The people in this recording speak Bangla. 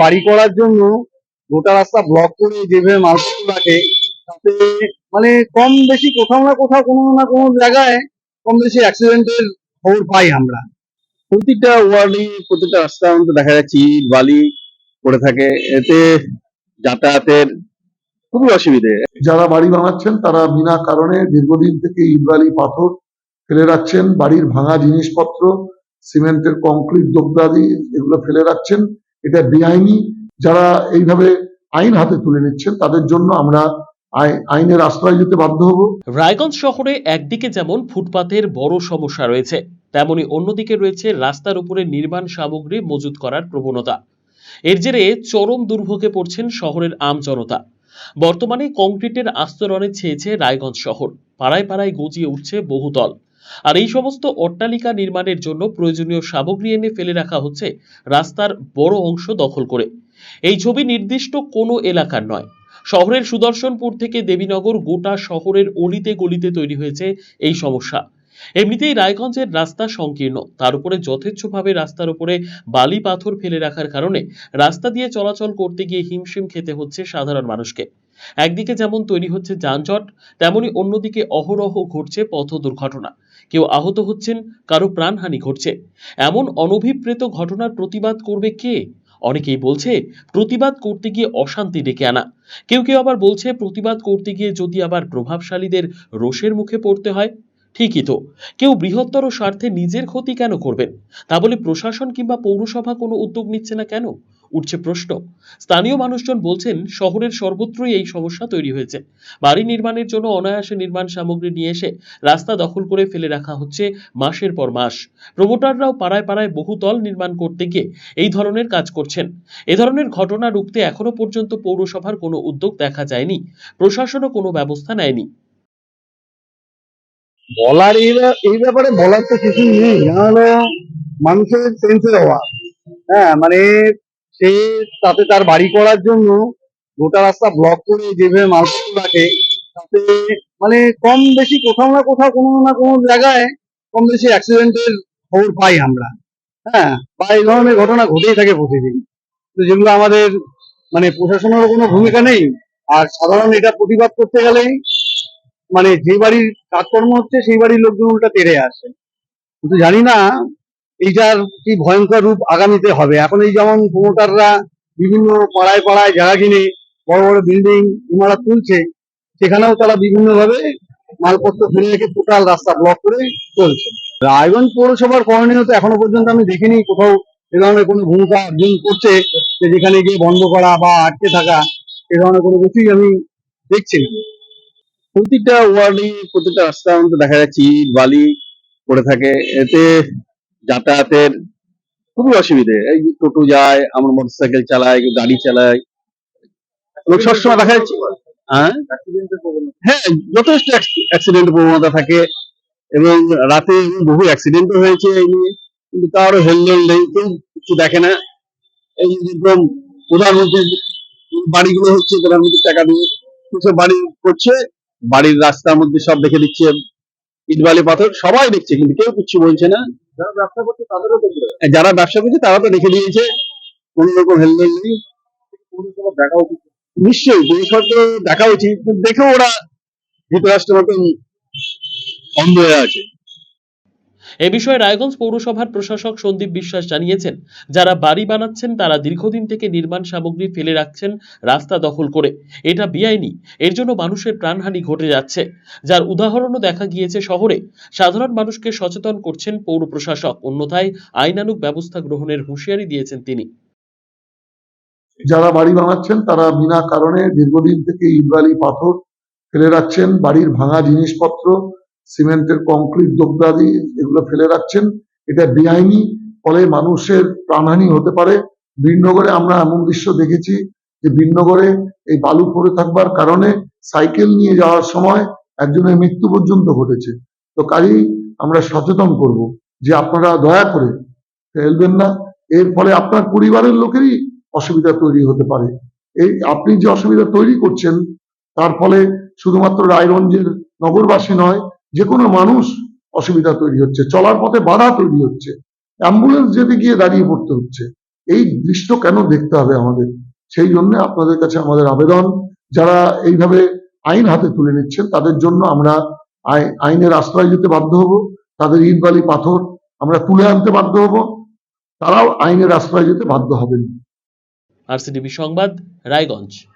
বাড়ি করার জন্য গোটা রাস্তা ব্লক করে যেভাবে মালপত্র রাখে, তাতে মানে কম বেশি কোথাও না কোথাও কোনো না কোনো জায়গায় কম বেশি অ্যাক্সিডেন্টের খবর পাই আমরা। প্রতিটা ওয়ার্ডে প্রতিটা রাস্তার মধ্যে দেখা যাচ্ছে ইট, বালি পড়ে থাকে, এতে যাতায়াতের খুবই অসুবিধে। যারা বাড়ি বানাচ্ছেন তারা বিনা কারণে দীর্ঘদিন থেকে ইটবালি পাথর ফেলে রাখছেন, বাড়ির ভাঙা জিনিসপত্র, সিমেন্টের কংক্রিট দোবদাদি এগুলো ফেলে রাখছেন। এটা বেআইনি। যারা এইভাবে আইন হাতে তুলে নিচ্ছেন, তাদের জন্য আমরা আই- আইনের আশ্রয় যেতে বাধ্য হব। রায়গঞ্জ শহরে একদিকে যেমন ফুটপাতের বড় সমস্যা রয়েছে, তেমনি অন্যদিকে রয়েছে রাস্তার উপরে নির্মাণ সামগ্রী মজুত করার প্রবণতা। এর জেরে চরম দুর্ভোগে পড়ছেন শহরের আম জনতা। বর্তমানে কংক্রিটের আস্তরণে ছেয়েছে রায়গঞ্জ শহর। পাড়ায় পাড়ায় গজিয়ে উঠছে বহুতল। আর এই সমস্ত অট্টালিকা নির্মাণের জন্য প্রয়োজনীয় সামগ্রী এনে ফেলে রাখা হচ্ছে রাস্তার বড় অংশ দখল করে। এই ছবি নির্দিষ্ট কোনো এলাকার নয়। শহরের সুদর্শনপুর থেকে দেবীনগর গোটা শহরের অলিতে গলিতে তৈরি হয়েছে এই সমস্যা। এমনিতেই রায়গঞ্জের রাস্তা সংকীর্ণ। তার উপরে যথেচ্ছভাবে রাস্তার উপরে বালি পাথর ফেলে রাখার কারণে রাস্তা দিয়ে চলাচল করতে গিয়ে হিমশিম খেতে হচ্ছে সাধারণ মানুষকে। একদিকে যেমন তৈরি হচ্ছে যানজট, তেমনি অন্যদিকে অহরহ ঘটছে পথ দুর্ঘটনা। কেউ আহত হচ্ছেন, কারও প্রাণহানি ঘটছে। এমন অনভিপ্রেত ঘটনার প্রতিবাদ করবে কে? অনেকেই বলছে, প্রতিবাদ করতে গিয়ে অশান্তি ডেকে আনা। কেউ কেউ আবার বলছে, প্রতিবাদ করতে গিয়ে যদি আবার প্রভাবশালীদের রোষের মুখে পড়তে হয়? ঠিকই তো। কেউ বৃহত্তর স্বার্থে নিজের ক্ষতি কেন করবেন? তা বলে প্রশাসন কিংবা পৌরসভা কোনো উদ্যোগ নিচ্ছে না কেন? উঠছে প্রশ্ন। স্থানীয় মানুষজন বলছেন, শহরের সর্বত্রই এই সমস্যা তৈরি হয়েছে। বাড়ি নির্মাণের জন্য অনায়াসে নির্মাণ সামগ্রী নিয়ে এসে রাস্তা দখল করে ফেলে রাখা হচ্ছে মাসের পর মাস। প্রমোটাররাও পাড়ায় পাড়ায় বহুতল নির্মাণ করতে গিয়ে এই ধরনের কাজ করছেন। এ ধরনের ঘটনা রুখতে এখনও পর্যন্ত পৌরসভার কোনো উদ্যোগ দেখা যায়নি। প্রশাসনও কোনো ব্যবস্থা নেয়নি। বলার এই ব্যাপারে বলার তো কিছু নেই। মানুষের সেন্সের অভাব। হ্যাঁ মানে সে তাতে তার বাড়ি করার জন্য গোটা রাস্তা ব্লক করে যেভাবে মালপত্র রাখে, তাতে মানে কম বেশি কোথাও না কোথাও কোনো না কোনো জায়গায় কম বেশি অ্যাক্সিডেন্টের খবর পাই আমরা। হ্যাঁ বা এই ধরনের ঘটনা ঘটেই থাকে প্রতিদিন। তো যেগুলো আমাদের মানে প্রশাসনেরও কোনো ভূমিকা নেই, আর সাধারণ এটা প্রতিবাদ করতে গেলেই মানে যে বাড়ির কাজকর্ম হচ্ছে, সেই বাড়ির লোকজন উল্টা তেড়ে আসে। কিন্তু জানি না এইটার কি ভয়ঙ্কর রূপ আগামীতে হবে? এখন এই যেমন প্রমোটাররা বিভিন্ন পাড়ায় পাড়ায় জায়গা কিনে বড় বড় বিল্ডিং ইমারত তুলছে, সেখানেও তারা বিভিন্ন ভাবে মালপত্র ফেলে রেখে টোটাল রাস্তা ব্লক করে চলছে। রায়গঞ্জ পৌরসভার করণীয় তো এখনও পর্যন্ত আমি দেখিনি, কোথাও এ ধরনের কোনো ভূমিকা অর্জন করছে, যে যেখানে গিয়ে বন্ধ করা বা আটকে থাকা, এ ধরনের কোনো কিছুই আমি দেখছি না। প্রতিটা ওয়ার্ডে প্রতিটা মধ্যে দেখা যাচ্ছে বালি পড়ে থাকে, এতে যাতায়াতের খুবই অসুবিধে। এই টোটো যায়, আমরা মোটরসাইকেল চালাই কেউ গাড়ি চালায়। এবং সবসময় দেখা যাচ্ছে হ্যাঁ? হ্যাঁ যথেষ্ট অ্যাক্সিডেন্ট প্রবণতা থাকে এবং রাতে বহু অ্যাক্সিডেন্টও হয়েছে এই নিয়ে। কিন্তু কারও হেলদোল নেই, কেউ কিছু দেখে না। এই যেরকম প্রধানমন্ত্রীর বাড়িগুলো হচ্ছে প্রধানমন্ত্রীর টাকা দিয়ে কিছু বাড়ি করছে, বাড়ির রাস্তার মধ্যে সব দেখে দিচ্ছে ইট বালি পাথর সবাই দেখছে, কিন্তু কেউ কিছু বলছে না। যারা ব্যবসা করছে তাদেরও যারা ব্যবসা করছে তারা তো দেখে দিয়েছে কোন রকম হেলমেট নেই। দেখা উচিত নিশ্চয়ই পরিষদ তো দেখা উচিত দেখে দেখেও ওরা ধৃতরাষ্ট্রের মতন অন্ধ হয়ে আছে। এ বিষয়ে রায়গঞ্জ পৌরসভার প্রশাসক সন্দীপ বিশ্বাস জানিয়েছেন, যারা বাড়ি বানাচ্ছেন তারা দীর্ঘদিন থেকে নির্মাণ সামগ্রী ফেলে রাখছেন রাস্তা দখল করে। এটা বেআইনি, এর জন্য মানুষের প্রাণহানি ঘটে যাচ্ছে। যার উদাহরণও দেখা গিয়েছে শহরে। সাধারণ মানুষকে সচেতন করছেন পৌর প্রশাসক, অন্যথায় আইনানুগ ব্যবস্থা গ্রহণের হুঁশিয়ারি দিয়েছেন তিনি। যারা বাড়ি বানাচ্ছেন তারা বিনা কারণে দীর্ঘদিন থেকে ইটবালি পাথর ফেলে রাখছেন, বাড়ির ভাঙা জিনিসপত্র সিমেন্টের কংক্রিট দোবদাদি এগুলো ফেলে রাখছেন। এটা বেআইনি, ফলে মানুষের প্রাণহানি হতে পারে। বীরনগরে আমরা এমন দৃশ্য দেখেছি যে বীরনগরে এই বালু পড়ে থাকবার কারণে সাইকেল নিয়ে যাওয়ার সময় একজনের মৃত্যু পর্যন্ত ঘটেছে। তো কাজেই আমরা সচেতন করব যে আপনারা দয়া করে ফেলবেন না। এর ফলে আপনার পরিবারের লোকেরই অসুবিধা তৈরি হতে পারে। এই আপনি যে অসুবিধা তৈরি করছেন, তার ফলে শুধুমাত্র রায়গঞ্জের নগরবাসী নয় যে কোনো মানুষ অসুবিধা তৈরি হচ্ছে, চলার পথে বাধা তৈরি হচ্ছে, অ্যাম্বুলেন্স যেতে গিয়ে দাঁড়িয়ে পড়তে হচ্ছে। এই দৃশ্য কেন দেখতে হবে আমাদের? সেই জন্য আপনাদের কাছে আমাদের আবেদন। যারা এইভাবে আইন হাতে তুলে নিচ্ছেন, তাদের জন্য আমরা আই- আইনের আশ্রয় যেতে বাধ্য হব। তাদের ইট বালি পাথর আমরা তুলে আনতে বাধ্য হব। তারাও আইনের আশ্রয় যেতে বাধ্য হবেন। আরসিটিভি সংবাদ, রায়গঞ্জ।